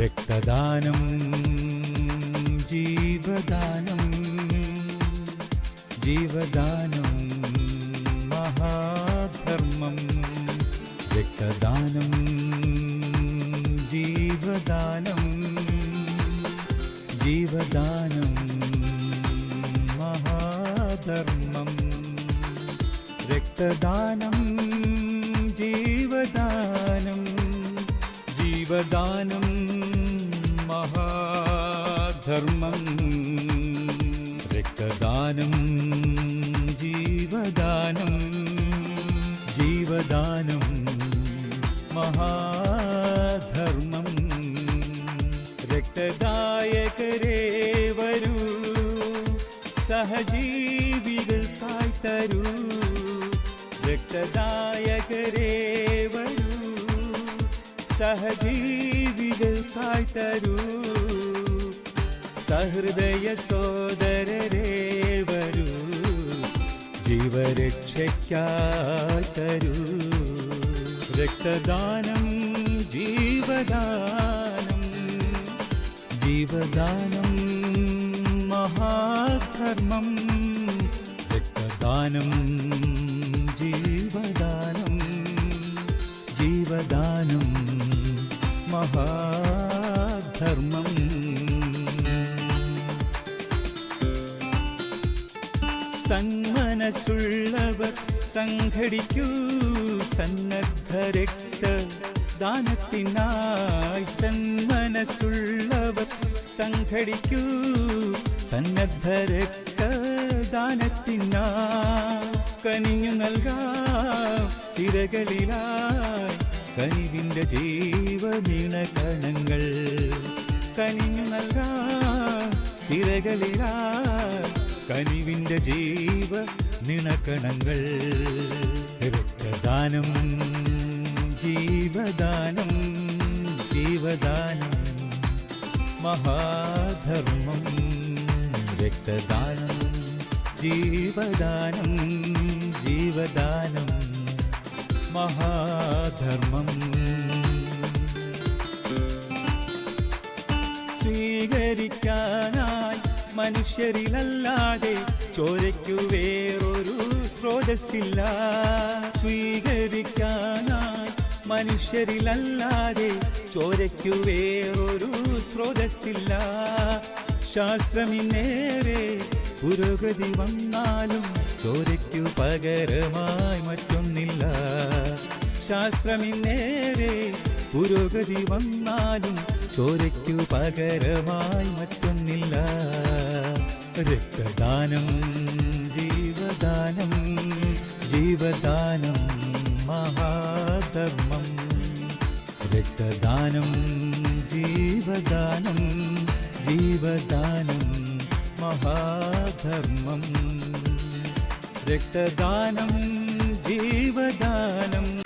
രക്തദാനം ജീവദാനം ജീവദാനം മഹാധർമ്മം. രക്തദാനം ജീവദാനം ജീവദാനം മഹാധർമ്മം. രക്തദാനം ജീവദാനം ജീവദാനം മഹാധർമ്മം രക്തദാനം ജീവദാനം ജീവദാനം മഹാധർമ്മം. രക്തദായകരേ വരൂ സഹജീവികൾക്കായി തരൂ രക്തദായകരേ വരൂ സഹജീവികൾക്കായി തരൂ സഹൃദയ സോദരരേ വരൂ. രക്തദാനം ജീവദാനം ജീവദാനം മഹാധർമ്മം. രക്തദാനം ജീവദാനം ജീവദാനം മഹാധർമ്മം. സന്മനസ്സുള്ളവർ സംഘടിക്കൂ സന്നദ്ധ രക്ത ദാനത്തിനായി സന്മനസ്സുള്ളവർ സംഘടിക്കൂ സന്നദ്ധ രക്ത ദാനത്തിനായി കനിഞ്ഞു നൽകാം ചിരകളിലായി കനിവിന്റെ ജീവനീണ കണങ്ങൾ. കനിഞ്ഞു നൽകാം സിരകളിലായി കനിവിന്റെ ജീവ നിണക്കണങ്ങൾ. രക്തദാനം ജീവദാനം ജീവദാനം. മഹാധർമ്മം രക്തദാനം ജീവദാനം ജീവദാനം. മഹാധർമ്മം മനുഷ്യരിലല്ലാതെ ചോരയ്ക്കു വേറൊരു സ്രോതസ്സില്ല. സ്വീകരിക്കാനായി മനുഷ്യരിലല്ലാതെ ചോരയ്ക്കു വേറൊരു സ്രോതസ്സില്ല. ശാസ്ത്രമിന്നേറെ പുരോഗതി വന്നാലും ചോരയ്ക്കു പകരമായി മറ്റൊന്നില്ല. ശാസ്ത്രമിന്നേറെ പുരോഗതി വന്നാലും ചോരയ്ക്കു പകരമായി മറ്റൊന്നില്ല. രക്തദാനം ജീവദാനം ജീവദാനം മഹാധർമ്മം. രക്തദാനം ജീവദാനം ജീവദാനം മഹാധർമ്മം. രക്തദാനം ജീവദാനം